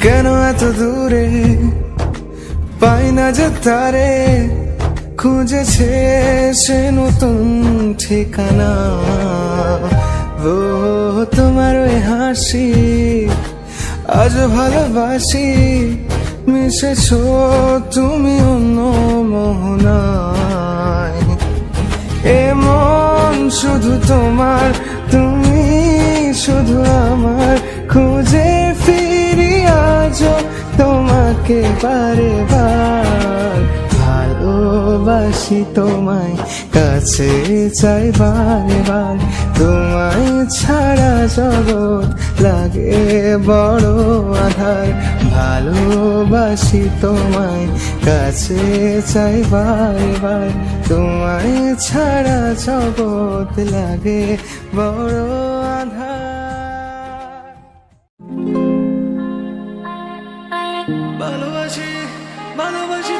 কেন এত দূরে? পাই না যে তারে। খুঁজেছে সে নতুন ঠিকানা। ও, তোমার ওই হাসি, আজ ভালোবাসি, মিশেছ তুমি তোমার, তুমি শুধু আমার। খুঁজে ফিরি আজ তোমাকে বারে বার ভালোবাসি তোমায়, কাছে চাই বারে বার তোমায় ছাড়া জগৎ লাগে বড় আধার ভালোবাসি তোমায় কাছে চাই বাই বাই। তোমায় ছাড়া জগৎ লাগে বড় আধা ভালোবাসি ভালোবাসি